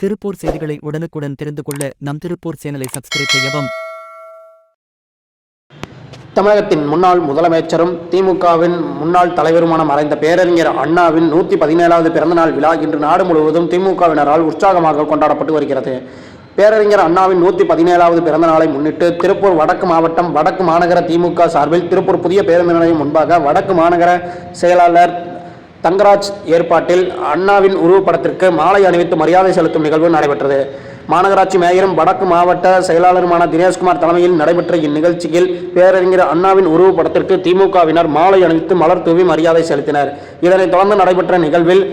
திருப்பூர் செய்திகளை உடனுக்குடன் தெரிந்து கொள்ள நம் திருப்பூர் சேனலை சப்ஸ்கிரைப் செய்யவும். தமிழகத்தின் முன்னாள் முதலமைச்சரும் திமுகவின் முன்னாள் தலைவருமான மறைந்த பேரறிஞர் அண்ணாவின் நூற்றி பதினேழாவது பிறந்தநாள் விழா இன்று நாடு முழுவதும் திமுகவினரால் உற்சாகமாக கொண்டாடப்பட்டு வருகிறது. பேரறிஞர் அண்ணாவின் நூற்றி பதினேழாவது பிறந்த நாளை முன்னிட்டு திருப்பூர் வடக்கு மாவட்டம் வடக்கு மாநகர திமுக சார்பில் திருப்பூர் புதிய பேருந்து நிலையம் முன்பாக வடக்கு மாநகர செயலாளர் தங்கராஜ் ஏற்பாட்டில் அண்ணாவின் உருவப்படத்திற்கு மாலை அணிவித்து மரியாதை செலுத்தும் நிகழ்வு நடைபெற்றது. மாநகராட்சி மேயரும் வடக்கு மாவட்ட செயலாளருமான தினேஷ்குமார் தலைமையில் நடைபெற்ற இந்நிகழ்ச்சியில் பேரறிஞர் அண்ணாவின் உருவப்படத்திற்கு திமுகவினர் மாலை அணிவித்து மலர் தூவி மரியாதை செலுத்தினர். இதனைத் தொடர்ந்து நடைபெற்ற நிகழ்வில்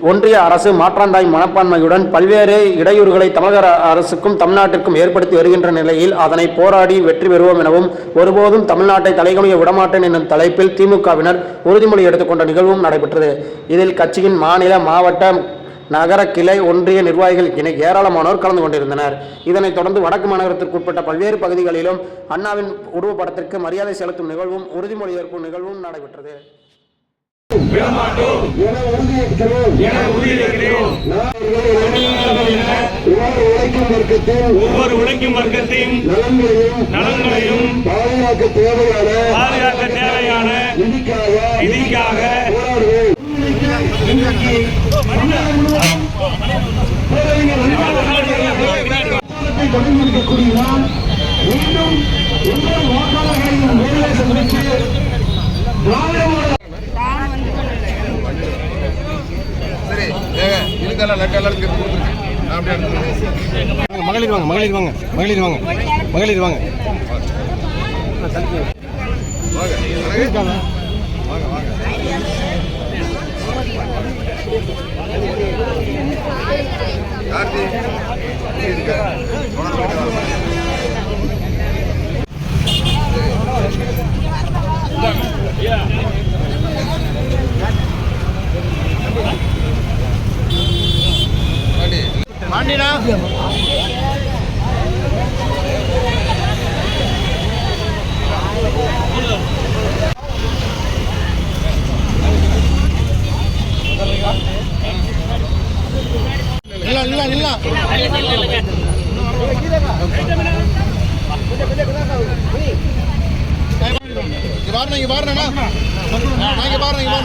ஒன்றிய அரசு மாற்றாந்தாய் மனப்பான்மையுடன் பல்வேறு இடையூறுகளை தமிழக அரசுக்கும் தமிழ்நாட்டிற்கும் ஏற்படுத்தி வருகின்ற நிலையில் அதனை போராடி வெற்றி பெறுவோம் எனவும் ஒருபோதும் தமிழ்நாட்டை தலைகுனிய விடமாட்டேன் என்னும் தலைப்பில் திமுகவினர் உறுதிமொழி எடுத்துக்கொண்ட நிகழ்வும் நடைபெற்றது. இதில் கட்சியின் மாநில மாவட்ட நகர கிளை ஒன்றிய நிர்வாகிகள் என ஏராளமானோர் கலந்து கொண்டிருந்தனர். இதனைத் தொடர்ந்து வடக்கு மாநகரத்திற்குட்பட்ட பல்வேறு பகுதிகளிலும் அண்ணாவின் உருவப்படத்திற்கு மரியாதை செலுத்தும் நிகழ்வும் உறுதிமொழி ஏற்பும் நிகழ்வும் நடைபெற்றது. என உறுதியேற்கிறோம் ஒவ்வொரு உழைக்கும் வர்க்கத்தின் ஒவ்வொரு உழைக்கும் வர்க்கத்தின் நலன்களையும் நலன்களையும் பாதுகாக்க தேவையான பாதுகாக்க தேவையான நிதிக்காக நிதிக்காக போராடுவோம். இன்றைக்கு நாம் கொடுத்துருக்கு எடுத்துக்கிறேன். மகளிர் வாங்க மகளிர் வாங்க மகளிர் வாங்க மகளிர் வாங்க. வாங்க வாங்க. வாங்க கார்த்தி இருக்க. பாண்டி இல்ல இல்ல இல்ல இங்க பாருங்க இங்க பாருங்க இங்க பாருங்க இங்க பாருங்க